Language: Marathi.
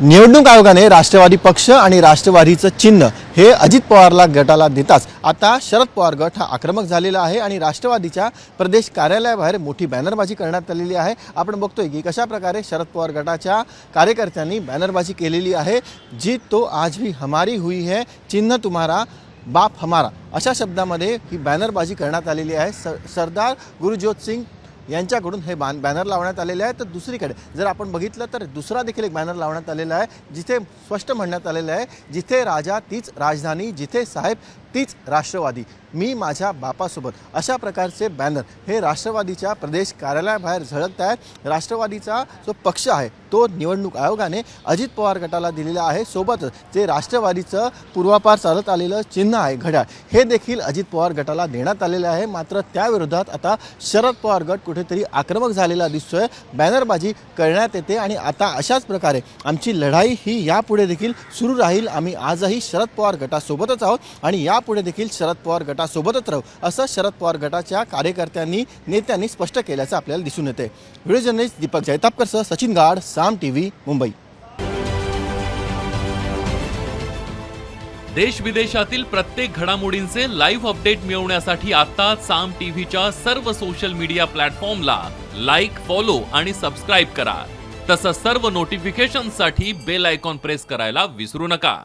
निवडणूक आयोगाने राष्ट्रवादी पक्ष आणि राष्ट्रवादीचं चिन्ह हे अजित पवारला गटाला देताच. आता शरद पवार गट हा आक्रमक झालेला आहे आणि राष्ट्रवादीच्या प्रदेश कार्यालयाबाहेर मोठी बॅनरबाजी करण्यात आलेली आहे. आपण बघतोय की कशा प्रकारे शरद पवार गटाच्या कार्यकर्त्यांनी बॅनरबाजी केलेली आहे. जी तो आज भी हमारी हुई है चिन्ह तुम्हारा बाप हमारा. अशा शब्दामध्ये ही बॅनरबाजी करण्यात आलेली आहे. सर सरदार गुरुज्योत सिंग यांच्याकडून हे बॅन बॅनर लावण्यात आलेले आहे. तर दुसरीकडे जर आपण बघितलं तर दुसरा देखील एक बॅनर लावण्यात आलेला आहे जिथे स्पष्ट म्हणण्यात आलेलं आहे जिथे राजा तीच राजधानी जिथे साहेब तीच राष्ट्रवादी मी माझ्या बापासोबत. अशा प्रकारचे बॅनर हे राष्ट्रवादीच्या प्रदेश कार्यालयाबाहेर झळकत आहेत. राष्ट्रवादीचा जो पक्ष आहे तो निवडणूक आयोगाने अजित पवार गटाला दिलेला आहे. सोबतच जे राष्ट्रवादीचं पूर्वापार चालत आलेलं चिन्ह आहे घड्याळ हे देखील अजित पवार गटाला देण्यात आलेलं आहे. मात्र त्याविरोधात आता शरद पवार गट कुठेतरी आक्रमक झालेला दिसतोय. बॅनरबाजी करण्यात येते आणि आता अशाच प्रकारे आमची लढाई ही यापुढे देखील सुरू राहील. आम्ही आजही शरद पवार गटासोबतच आहोत आणि या यापुढे देखील शरद पवार गटासोबतच राहू असं शरद पवार गटाच्या कार्यकर्त्यांनी नेत्यांनी स्पष्ट केल्याचं आपल्याला दिसून येते व्हिडिओ जर्नलिस्ट दीपक जैतापकरसह सचिन गाड साम टीव्ही मुंबई. देश विदेशातील प्रत्येक घडामोडींचे लाईव्ह अपडेट मिळवण्यासाठी आता साम टीव्हीच्या सर्व सोशल मीडिया प्लॅटफॉर्मला लाईक फॉलो आणि सबस्क्राईब करा. तसंच सर्व नोटिफिकेशनसाठी बेल आयकॉन प्रेस करायला विसरू नका.